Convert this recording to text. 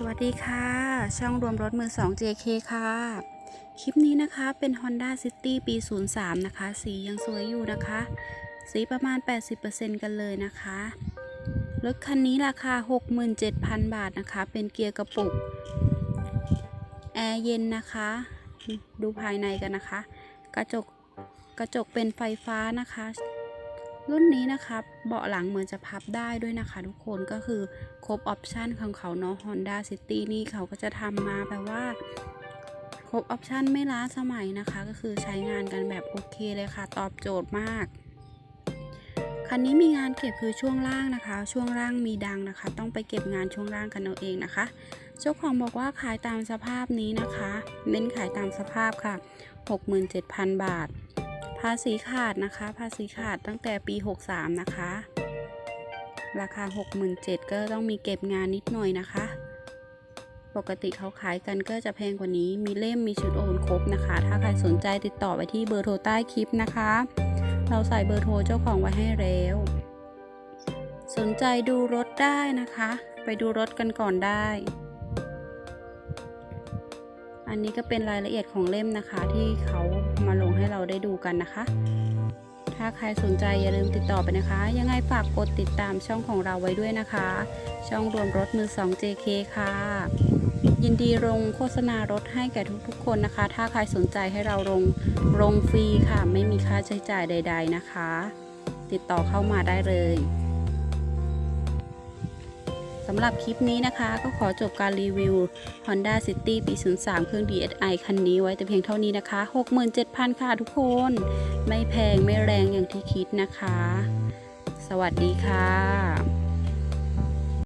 สวัสดีค่ะ ช่องรวมรถมือ 2 JK ค่ะ คลิปนี้นะคะเป็น Honda City ปี 03 นะคะ สียังสวยอยู่นะคะ สีประมาณ 80%กันเลยนะคะ รถคันนี้ราคา 67,000 บาทนะคะ เป็นเกียร์กระปุก แอร์เย็นนะคะ ดูภายในกันนะคะ กระจกกระจกเป็นไฟฟ้านะคะ รุ่นนี้นะคะเบาะหลังเหมือนจะพับได้ด้วยนะคะทุกคนก็คือครบออปชันของเขาเนาะ Honda City นี่เขาก็จะทำมาแบบว่า ครบออปชันไม่ล้าสมัยนะคะ ก็คือใช้งานกันแบบโอเคเลยค่ะ ตอบโจทย์มากคันนี้มีงานเก็บคือช่วงล่างนะคะ ช่วงล่างมีดังนะคะ ต้องไปเก็บงานช่วงล่างกันเอาเองนะคะเจ้าของบอกว่าขายตามสภาพนี้นะคะ เน้นขายตามสภาพค่ะ 67,000 บาท ภาษีขาดนะคะ ภาษีขาดตั้งแต่ปี 63 นะคะ ราคา 67,000ก็ต้องมีเก็บงานนิดหน่อยนะคะ ปกติเขาขายกันก็จะแพงกว่านี้ มีเล่มมีชุดโอนครบนะคะ ถ้าใครสนใจติดต่อไปที่เบอร์โทรใต้คลิปนะคะ เราใส่เบอร์โทรเจ้าของไว้ให้แล้ว สนใจดูรถได้นะคะ ไปดูรถกันก่อนได้ อันนี้ก็เป็นรายละเอียดของเล่มนะคะที่เขามาลงให้เราได้ดูกันนะคะ ถ้าใครสนใจอย่าลืมติดต่อไปนะคะ ยังไงฝากกดติดตามช่องของเราไว้ด้วยนะคะ ช่องรวมรถมือ 2 JK ค่ะ ยินดีลงโฆษณารถให้แก่ทุกๆ คนนะคะ ถ้าใครสนใจให้เราลงลงฟรีค่ะ ไม่มีค่าใช้จ่ายใด ๆ นะคะ ติดต่อเข้ามาได้เลย สำหรับคลิปนี้นะคะ ก็ขอจบการรีวิว Honda City ปี 03 เครื่อง DSi คันนี้ไว้แต่เพียงเท่านี้นะคะ 67,000 ค่ะทุกคน ไม่แพงไม่แรงอย่างที่คิดนะคะ สวัสดีค่ะ